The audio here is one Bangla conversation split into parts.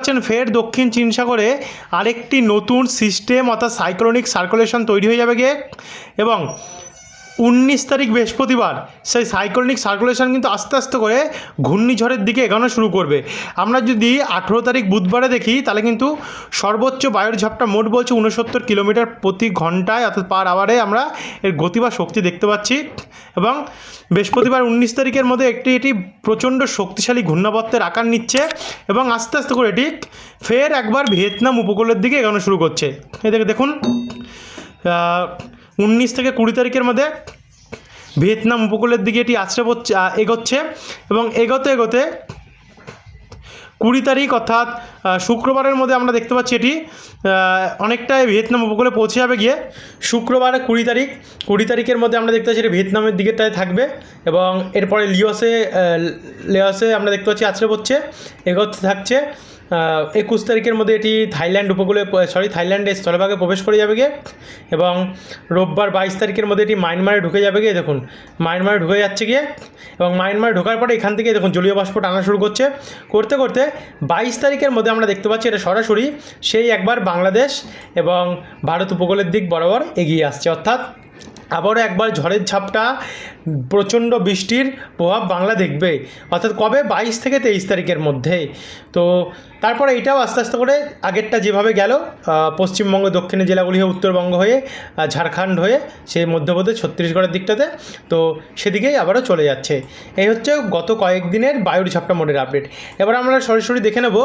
পাচ্ছেন ফের দক্ষিণ চীন সাগরে আরেকটি নতুন সিস্টেম, অর্থাৎ সাইক্লোনিক সার্কুলেশন তৈরি হয়ে যাবে গিয়ে এবং উনিশ তারিখ বৃহস্পতিবার, সেই সাইক্লোনিক সার্কুলেশন কিন্তু আস্তে আস্তে করে ঘূর্ণিঝড়ের দিকে এগানো শুরু করবে। আমরা যদি আঠেরো তারিখ বুধবারে দেখি, তাহলে কিন্তু সর্বোচ্চ বায়ুর ঝাপটা মোট বলছে উনসত্তর কিলোমিটার প্রতি ঘন্টায়, অর্থাৎ পার আওয়ারে আমরা এর গতি বা শক্তি দেখতে পাচ্ছি। এবং বৃহস্পতিবার উনিশ তারিখের মধ্যে একটি, এটি প্রচণ্ড শক্তিশালী ঘূর্ণাবর্তের আকার নিচ্ছে এবং আস্তে আস্তে করে এটি ফের একবার ভিয়েতনাম উপকূলের দিকে এগানো শুরু করছে। এদিকে দেখুন উনিশ থেকে কুড়ি তারিখের মধ্যে ভিয়েতনাম উপকূলের দিকে এটি আশ্রে পড়ছে এগোচ্ছে এবং এগোতে এগোতে কুড়ি তারিখ অর্থাৎ শুক্রবারের মধ্যে আমরা দেখতে পাচ্ছি এটি অনেকটাই ভিয়েতনাম উপকূলে পৌঁছে যাবে গিয়ে শুক্রবার কুড়ি তারিখ, কুড়ি তারিখের মধ্যে আমরা দেখতে পাচ্ছি এটি ভিয়েতনামের দিকেটায় থাকবে এবং এরপরে লিওসে লিওসে আমরা দেখতে পাচ্ছি আছড়ে পড়ছে, এগোতে থাকছে একুশ তারিখের মধ্যে এটি থাইল্যান্ড উপকূলে সরি থাইল্যান্ডের স্থলভাগে প্রবেশ করে যাবে গিয়ে এবং রোববার বাইশ তারিখের মধ্যে এটি মায়ানমারে ঢুকে যাবে গিয়ে দেখুন, মায়ানমারে ঢুকে যাচ্ছে গিয়ে এবং মায়ানমারে ঢোকার পরে এখান থেকে দেখুন জলীয় বাষ্প টানা শুরু করছে। করতে করতে বাইশ তারিখের মধ্যে আমরা দেখতে পাচ্ছি এটা সরাসরি সেই একবার বাংলাদেশ এবং ভারত উপকূলের দিক বরাবর এগিয়ে আসছে। অর্থাৎ আবারও একবার ঝড়ের ঝাপটা প্রচণ্ড বৃষ্টির প্রভাব বাংলা দেখবে। অর্থাৎ কবে? বাইশ থেকে তেইশ তারিখের মধ্যে। তো তারপরে এটাও আস্তে আস্তে করে আগেরটা যেভাবে গেল পশ্চিমবঙ্গ, দক্ষিণের জেলাগুলি হয়ে, উত্তরবঙ্গ হয়ে ঝাড়খণ্ড হয়ে, সেই মধ্যপ্রদেশ, ছত্তিশগড়ের দিকটাতে, তো সেদিকেই আবারও চলে যাচ্ছে। এই হচ্ছে গত কয়েকদিনের বায়ুর ঝাপটা মোডের আপডেট এবার আমরা সরাসরি দেখে নেব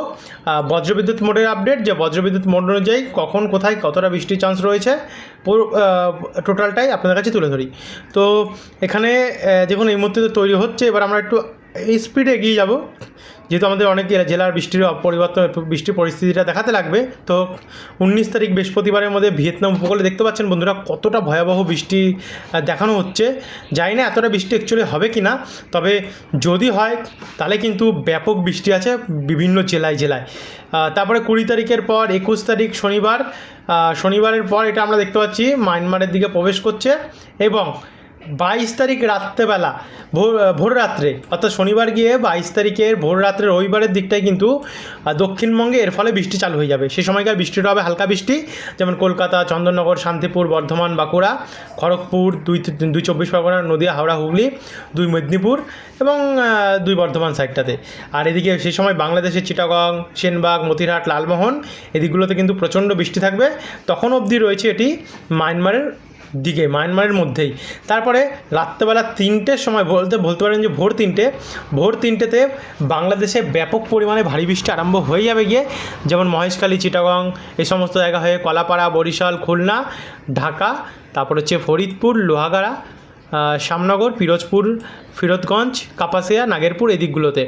বজ্রবিদ্যুৎ মোডের আপডেট যে বজ্রবিদ্যুৎ মোড অনুযায়ী কখন, কোথায়, কতটা বৃষ্টির চান্স রয়েছে টোটালটাই আপনাদের কাছে তুলে ধরি। তো এখানে দেখুন এই মুহূর্তে তো তৈরি হচ্ছে, এবার আমরা একটু এই স্পিডে এগিয়ে যাব। যেহেতু আমাদের অনেক জেলার বৃষ্টির পরিবর্তন বৃষ্টির পরিস্থিতিটা দেখাতে লাগবে। তো উনিশ তারিখ বৃহস্পতিবারের মধ্যে ভিয়েতনাম উপকূলে দেখতে পাচ্ছেন বন্ধুরা, কতটা ভয়াবহ বৃষ্টি দেখানো হচ্ছে। জানি না এতটা বৃষ্টি অ্যাকচুয়ালি হবে কি না তবে যদি হয়, তাহলে কিন্তু ব্যাপক বৃষ্টি আছে বিভিন্ন জেলায় জেলায়। তারপরে কুড়ি তারিখের পর, একুশ তারিখ শনিবার শনিবারের পর এটা আমরা দেখতে পাচ্ছি, মায়ানমারের দিকে প্রবেশ করছে এবং বাইশ তারিখ রাত্রেবেলা, ভোর ভোর রাত্রে, অর্থাৎ শনিবার গিয়ে বাইশ তারিখের ভোর রাত্রে রবিবারের দিকটায় কিন্তু দক্ষিণবঙ্গে এর ফলে বৃষ্টি চালু হয়ে যাবে। সেই সময়কার বৃষ্টিটা হবে হালকা বৃষ্টি, যেমন কলকাতা, চন্দননগর, শান্তিপুর, বর্ধমান, বাঁকুড়া, খড়গপুর, দুই দুই চব্বিশ পরগনা, নদিয়া, হাওড়া, হুগলি, দুই মেদিনীপুর এবং দুই বর্ধমান সাইডটাতে। আর এদিকে সেই সময় বাংলাদেশের চিটাগং, সেনবাগ, মতিরহাট, লালমোহন, এদিকগুলোতে কিন্তু প্রচণ্ড বৃষ্টি থাকবে। তখন অবধি রয়েছে এটি মায়ানমারের দিকে মায়ানমারের মধ্যেই। তারপরে রাত্রেবেলা তিনটের সময় বলতে বলতে পারেন যে ভোর তিনটে, ভোর তিনটেতে বাংলাদেশে ব্যাপক পরিমাণে ভারী বৃষ্টি আরম্ভ হয়ে যাবে গিয়ে, যেমন মহেশখালী, চিটাগং এই সমস্ত জায়গা হয়ে কলাপাড়া, বরিশাল, খুলনা, ঢাকা, তারপর হচ্ছে ফরিদপুর, লোহাগাড়া শ্যামনগর পিরোজপুর ফিরোজগঞ্জ, কাপাসিয়া, নাগেরপুর এই দিকগুলোতে।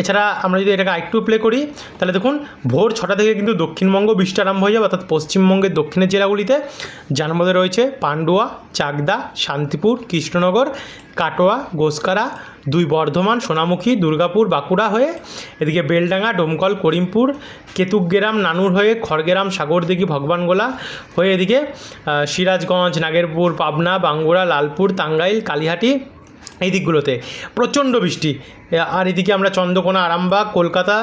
এছাড়া আমরা যদি এটাকে আরেকটু প্লে করি, তাহলে দেখুন ভোর ছটা থেকে কিন্তু দক্ষিণবঙ্গ বৃষ্টি আরম্ভ হয়ে যাবে, অর্থাৎ পশ্চিমবঙ্গের দক্ষিণের জেলাগুলিতে। যার মধ্যে রয়েছে পান্ডুয়া, চাকদা, শান্তিপুর, কৃষ্ণনগর, কাটোয়া, গোসকারা, দুই বর্ধমান, সোনামুখী, দুর্গাপুর, বাঁকুড়া হয়ে এদিকে বেলডাঙ্গা, ডোমকল, করিমপুর, কেতুকগ্রাম, নানুর হয়ে খড়গ্রাম, সাগরদিঘি, ভগবানগোলা হয়ে এদিকে সিরাজগঞ্জ, নাগেরপুর, পাবনা, বাঙ্গুড়া, লালপুর, টাঙ্গাইল, কালীহাটি এই দিকগুলোতে। প্রচণ্ড বৃষ্টি। আর এদিকে আমরা চন্দ্রকোনা আরামবাগ কলকাতা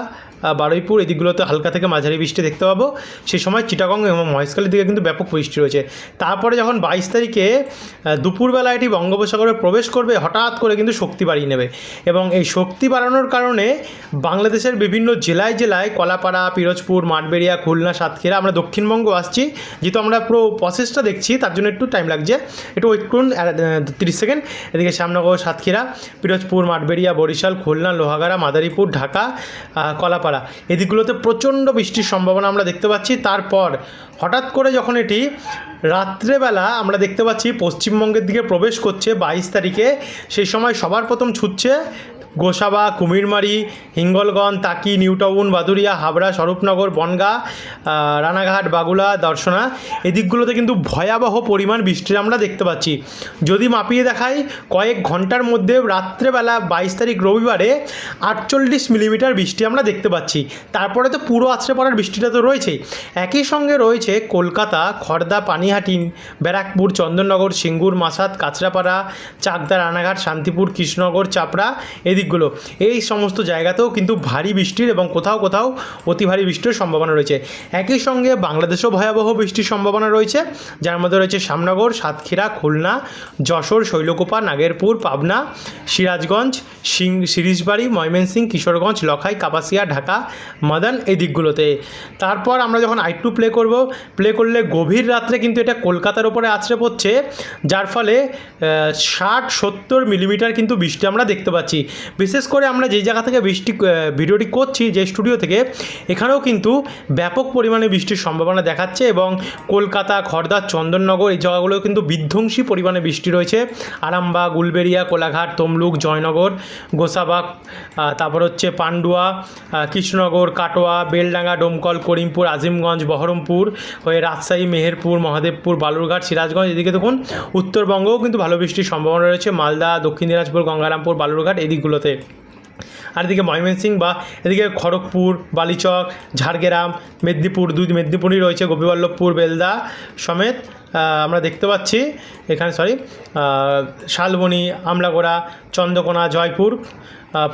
বারুইপুর এদিকগুলোতে হালকা থেকে মাঝারি বৃষ্টি দেখতে পাবো। সেই সময় চিটাগং এবং মহেশখালীর দিকে কিন্তু ব্যাপক বৃষ্টি রয়েছে। তারপরে যখন বাইশ তারিখে দুপুরবেলা এটি বঙ্গোপসাগরে প্রবেশ করবে হঠাৎ করে কিন্তু শক্তি বাড়িয়ে নেবে। এবং এই শক্তি বাড়ানোর কারণে বাংলাদেশের বিভিন্ন জেলায় জেলায় কলাপাড়া পিরোজপুর মাঠবেড়িয়া খুলনা সাতক্ষীরা আমরা দক্ষিণবঙ্গ আসছি। যেহেতু আমরা পুরো প্রসেসটা দেখছি তার জন্য একটু টাইম লাগছে। একটু ওয়েট করুন তিরিশ সেকেন্ড এদিকে শ্যামনগর সাতক্ষীরা পিরোজপুর মাঠবেড়িয়া বরিশাল খুলনা লোহাগাড়া মাদারীপুর ঢাকা আহ, কলাপাড়া এদিকগুলোতে প্রচণ্ড বৃষ্টির সম্ভাবনা আমরা দেখতে পাচ্ছি। তারপর হঠাৎ করে যখন এটি রাত্রেবেলা আমরা দেখতে পাচ্ছি, পশ্চিমবঙ্গের দিকে প্রবেশ করছে বাইশ তারিখে। সেই সময় সবার প্রথম ছুটছে গোসাবা, কুমিরমারি, হিঙ্গলগঞ্জ, তাকি, নিউটাউন বাদুরিয়া হাবড়া, স্বরূপনগর, বনগাঁ রানাঘাট, বাগুলা, দর্শনা। এই দিকগুলোতে কিন্তু ভয়াবহ পরিমাণ বৃষ্টির আমরা দেখতে পাচ্ছি। যদি মাপিয়ে দেখাই, কয়েক ঘণ্টার মধ্যে রাত্রেবেলা বাইশ তারিখ রবিবারে আটচল্লিশ মিলিমিটার বৃষ্টি আমরা দেখতে পাচ্ছি। তারপরে তো পুরো আছড়ে পড়ার বৃষ্টিটা তো রয়েছেই। একই সঙ্গে রয়েছে কলকাতা খড়দা পানিহাটি, ব্যারাকপুর, চন্দননগর, সিঙ্গুর মাসাদ কাঁচরাপাড়া, চাকদা, রানাঘাট, শান্তিপুর, কৃষ্ণনগর, চাপড়া। এই এদিকগুলো এই সমস্ত জায়গাতেও কিন্তু ভারী বৃষ্টির এবং কোথাও কোথাও অতি ভারী বৃষ্টির সম্ভাবনা রয়েছে। একই সঙ্গে বাংলাদেশেও ভয়াবহ বৃষ্টির সম্ভাবনা রয়েছে। যার মধ্যে রয়েছে শ্যামনগর সাতক্ষীরা, খুলনা, যশোর, শৈলকুপা, নাগেরপুর, পাবনা, সিরাজগঞ্জ, সিং সিরিজবাড়ি, ময়মনসিংহ, কিশোরগঞ্জ, লখাই, কাপাসিয়া, ঢাকা, মাদান এই দিকগুলোতে। তারপর আমরা যখন আই প্লে করব প্লে করলে গভীর রাত্রে কিন্তু এটা কলকাতার ওপরে আছড়ে পড়ছে। যার ফলে ষাট সত্তর মিলিমিটার কিন্তু বৃষ্টি আমরা দেখতে পাচ্ছি। বিশেষ করে আমরা যে জায়গা থেকে বৃষ্টি ভিডিওটি করছি, যে স্টুডিও থেকে, এখানেও কিন্তু ব্যাপক পরিমাণে বৃষ্টির সম্ভাবনা দেখাচ্ছে এবং কলকাতা, খড়দা, চন্দননগর এই জায়গাগুলোও কিন্তু বিধ্বংসী পরিমাণে বৃষ্টি রয়েছে। আরামবাগ, উলবেড়িয়া, কোলাঘাট, তমলুক, জয়নগর, গোসাবাগ তারপর হচ্ছে পান্ডুয়া কৃষ্ণনগর, কাটোয়া, বেলডাঙ্গা, ডোমকল, করিমপুর, আজিমগঞ্জ, বহরমপুর, হয়ে রাজশাহী, মেহেরপুর, মহাদেবপুর, বালুরঘাট, সিরাজগঞ্জ, এদিকে দেখুন, উত্তরবঙ্গেও কিন্তু ভালো বৃষ্টির সম্ভাবনা রয়েছে। মালদা, দক্ষিণ দিনাজপুর, গঙ্গারামপুর, বালুরঘাট, এই দিকগুলোতে আর এদিকে ময়মনসিংহ বা এদিকে খড়গপুর, বালিচক, ঝাড়গ্রাম, মেদিনীপুর, দুই মেদিনীপুরই রয়েছে, গোপীবল্লভপুর, বেলদা সমেত আমরা দেখতে পাচ্ছি এখানে সরি শালবনি, আমলাগোড়া, চন্দ্রকোনা, জয়পুর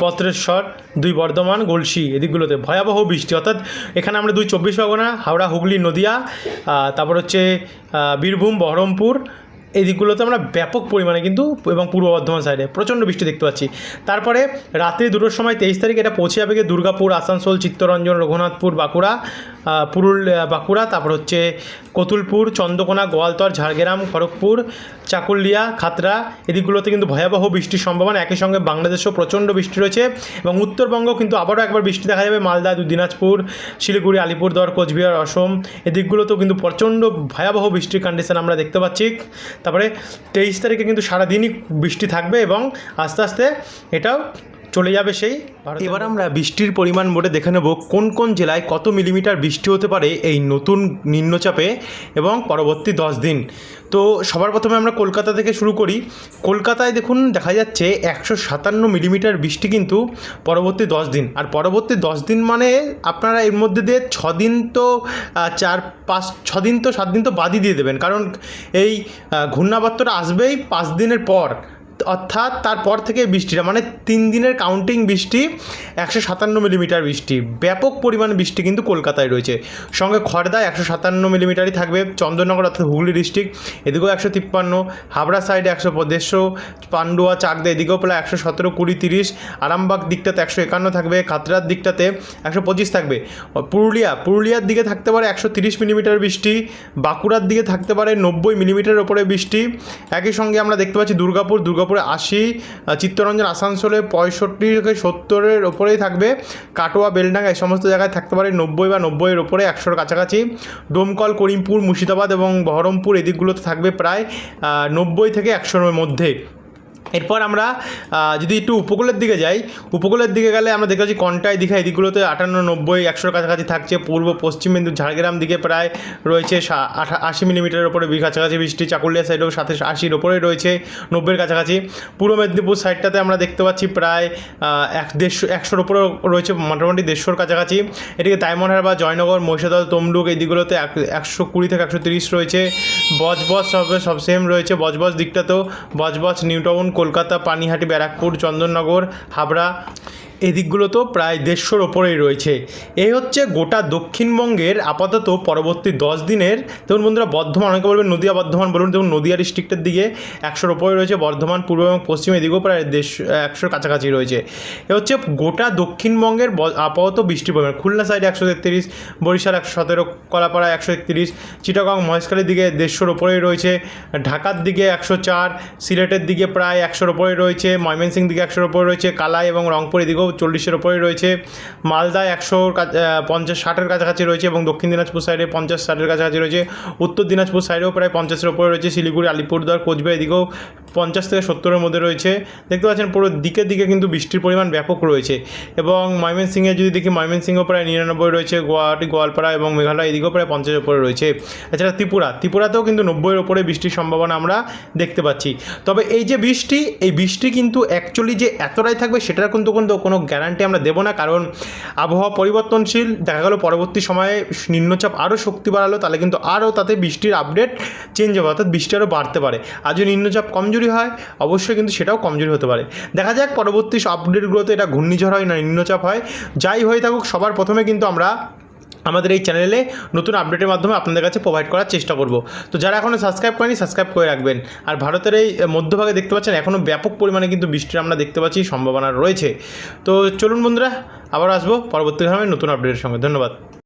পত্রেশ্বর, দুই বর্ধমান গলসি এদিকগুলোতে। ভয়াবহ বৃষ্টি, অর্থাৎ এখানে আমরা দুই চব্বিশ পরগনা, হাওড়া, হুগলি, নদিয়া তারপর হচ্ছে বীরভূম, বহরমপুর এই দিকগুলোতে আমরা ব্যাপক পরিমাণে কিন্তু এবং পূর্ব বর্ধমান সাইডে প্রচণ্ড বৃষ্টি দেখতে পাচ্ছি। তারপরে রাত্রি দুটোর সময় তেইশ তারিখ এটা পৌঁছে যাবে গিয়ে দুর্গাপুর, আসানসোল, চিত্তরঞ্জন, রঘুনাথপুর, বাঁকুড়া। পুরুল বাঁকুড়া, তারপর হচ্ছে কতুলপুর, চন্দ্রকোনা, গোয়ালতর, ঝাড়গ্রাম, খড়গপুর, চাকুলিয়া খাতড়া এদিকগুলোতে কিন্তু ভয়াবহ বৃষ্টির সম্ভাবনা। একই সঙ্গে বাংলাদেশেও প্রচণ্ড বৃষ্টি রয়েছে এবং উত্তরবঙ্গ কিন্তু আবারও একবার বৃষ্টি দেখা যাবে। মালদা, দিনাজপুর, শিলিগুড়ি, আলিপুরদুয়ার, কোচবিহার, অসম, এদিকগুলোতেও কিন্তু প্রচণ্ড ভয়াবহ বৃষ্টির কন্ডিশন আমরা দেখতে পাচ্ছি। তারপরে তেইশ তারিখে কিন্তু সারাদিনই বৃষ্টি থাকবে এবং আস্তে আস্তে এটাও চলে যাবে সেই এবার আমরা বৃষ্টির পরিমাণ মোটে দেখে নেব কোন কোন জেলায় কত মিলিমিটার বৃষ্টি হতে পারে এই নতুন নিম্নচাপে এবং পরবর্তী দশ দিন। তো সবার প্রথমে আমরা কলকাতা থেকে শুরু করি। কলকাতায় দেখুন দেখা যাচ্ছে একশো সাতান্ন মিলিমিটার বৃষ্টি কিন্তু পরবর্তী দশ দিন। আর পরবর্তী দশ দিন মানে আপনারা এর মধ্যে দিয়ে ছ দিন তো চার পাঁচ দিন তো সাত দিন তো বাদই দিয়ে দেবেন। কারণ এই ঘূর্ণাবর্তটা আসবেই পাঁচ দিনের পর। অর্থাৎ তারপর থেকে বৃষ্টিটা মানে তিন দিনের কাউন্টিং বৃষ্টি, একশো সাতান্ন মিলিমিটার বৃষ্টি। ব্যাপক পরিমাণ বৃষ্টি কিন্তু কলকাতায় রয়েছে। সঙ্গে খড়দায় একশো সাতান্ন মিলিমিটারই থাকবে। চন্দননগর অর্থাৎ হুগলি ডিস্ট্রিক্ট এদিকেও একশো তিপ্পান্ন, হাবড়া সাইডে একশো দেড়শো, পান্ডুয়া, চাকদা, এদিকেও প্রায় একশো সতেরো, কুড়ি, তিরিশ, আরামবাগ দিকটাতে একশো একান্ন থাকবে খাতড়ার দিকটাতে একশো পঁচিশ থাকবে। পুরুলিয়া, পুরুলিয়ার দিকে থাকতে পারে একশো তিরিশ মিলিমিটার বৃষ্টি, বাঁকুড়ার দিকে থাকতে পারে নব্বই মিলিমিটার ওপরে বৃষ্টি। একই সঙ্গে আমরা দেখতে পাচ্ছি দুর্গাপুর, দুর্গাপুরে আশি চিত্তরঞ্জন আসানসোলে পঁয়ষট্টি থেকে সত্তরের ওপরেই থাকবে। কাটোয়া, বেলডাঙ্গা এই সমস্ত জায়গায় থাকতে পারে নব্বই বা নব্বইয়ের ওপরে একশোর কাছাকাছি। ডোমকল, করিমপুর, মুর্শিদাবাদ এবং বহরমপুর এদিকগুলোতে থাকবে প্রায় নব্বই থেকে একশোর মধ্যে। এরপর আমরা যদি একটু উপকূলের দিকে যাই, উপকূলের দিকে গেলে আমরা দেখতে পাচ্ছি কন্টাই দীঘা, এদিকগুলোতে আটান্ন, নব্বই, একশোর কাছাকাছি থাকছে, পূর্ব, পশ্চিম মেদিনীপুর ঝাড়গ্রাম দিকে প্রায় রয়েছে আশি মিলিমিটারের ওপরে কাছাকাছি বৃষ্টি, চাকুলিয়া সাইডেও সাথে আশির ওপরে রয়েছে, নব্বইয়ের কাছাকাছি। পূর্ব মেদিনীপুর সাইডটাতে আমরা দেখতে পাচ্ছি প্রায় এক দেড়শো, একশোর ওপরে রয়েছে, মোটামুটি দেড়শোর কাছাকাছি। এদিকে তাইমনহার বা জয়নগর, মহিষাদল, তমলুক এই দিকগুলোতে এক- একশো কুড়ি থেকে একশো তিরিশ রয়েছে। বজবজ সব সব সেম রয়েছে, বজবজ দিকটাতেও বজবজ, নিউটাউন কলকাতা পানিহাটি ব্যারাকপুর চন্দননগর হাবড়া এই তো প্রায় দেড়শোর ওপরেই রয়েছে। এই হচ্ছে গোটা দক্ষিণবঙ্গের আপাতত পরবর্তী দশ দিনের। যেমন বন্ধুরা, বর্ধমান, অনেকে বলবেন নদিয়া, বর্ধমান, বলুন। যেমন নদিয়া ডিস্ট্রিক্টের দিকে একশোর ওপরে রয়েছে, বর্ধমান, পূর্ব এবং পশ্চিম এদিকেও প্রায় দেড়শো, একশোর কাছাকাছি রয়েছে। এ হচ্ছে গোটা দক্ষিণবঙ্গের আপাতত বৃষ্টির পরিমাণ। খুলনা সাইডে একশো তেত্রিশ, বরিশাল একশো সতেরো, কলাপাড়া একশো একত্রিশ, চিটাগং, মহেশখালীর দিকে দেড়শোর ওপরেই রয়েছে, ঢাকার দিকে একশো চার, সিলেটের দিকে প্রায় একশোর ওপরে রয়েছে ময়মনসিং দিকে একশোর ওপরে রয়েছে, কালাই এবং রংপুর এদিকেও চল্লিশের ওপরে রয়েছে। মালদা একশোর পঞ্চাশ ষাটের কাছাকাছি রয়েছে এবং দক্ষিণ দিনাজপুর সাইডে পঞ্চাশ ষাটের কাছাকাছি রয়েছে। উত্তর দিনাজপুর সাইডেও প্রায় পঞ্চাশের ওপরে রয়েছে। শিলিগুড়ি, আলিপুরদুয়ার, কোচবিহার এদিকেও পঞ্চাশ থেকে সত্তরের মধ্যে রয়েছে। দেখতে পাচ্ছেন পুরো দিকে দিকে কিন্তু বৃষ্টির পরিমাণ ব্যাপক রয়েছে এবং ময়মনসিংহে যদি দেখি, ময়মনসিংহ প্রায় নিরানব্বই রয়েছে, গুয়াহাটি, গোয়ালপাড়া এবং মেঘালয় এদিকেও প্রায় পঞ্চাশের ওপরে রয়েছে। এছাড়া ত্রিপুরা, ত্রিপুরাতেও কিন্তু নব্বইয়ের ওপরে বৃষ্টির সম্ভাবনা আমরা দেখতে পাচ্ছি। তবে এই যে বৃষ্টি, এই বৃষ্টি কিন্তু অ্যাকচুয়ালি যে এতটাই থাকবে সেটার কিন্তু কিন্তু কোনো গ্যারান্টি আমরা দেবো না। কারণ আবহাওয়া পরিবর্তনশীল, দেখা গেল পরবর্তী সময়ে নিম্নচাপ আরও শক্তি বাড়ালো, তাহলে কিন্তু আরও তাতে বৃষ্টির আপডেট চেঞ্জ হবে, অর্থাৎ বৃষ্টি আরও বাড়তে পারে। আর যদি নিম্নচাপ কমজোরি কমজোরি হয়, অবশ্যই কিন্তু সেটাও কমজোরি হতে পারে। দেখা যাক পরবর্তী আপডেটগুলোতে এটা ঘূর্ণিঝড় হয় না নিম্নচাপ হয়। যাই হয়ে থাকুক, সবার প্রথমে কিন্তু আমরা আমাদের এই চ্যানেলে নতুন আপডেটের মাধ্যমে আপনাদের কাছে প্রোভাইড করার চেষ্টা করব। তো যারা এখনও সাবস্ক্রাইব করেনি সাবস্ক্রাইব করে রাখবেন। আর ভারতের এই মধ্যভাগে দেখতে পাচ্ছেন এখনও ব্যাপক পরিমাণে কিন্তু বৃষ্টির আমরা দেখতে পাচ্ছি, সম্ভাবনা রয়েছে। তো চলুন বন্ধুরা, আবার আসব পরবর্তী সময় নতুন আপডেটের সঙ্গে। ধন্যবাদ।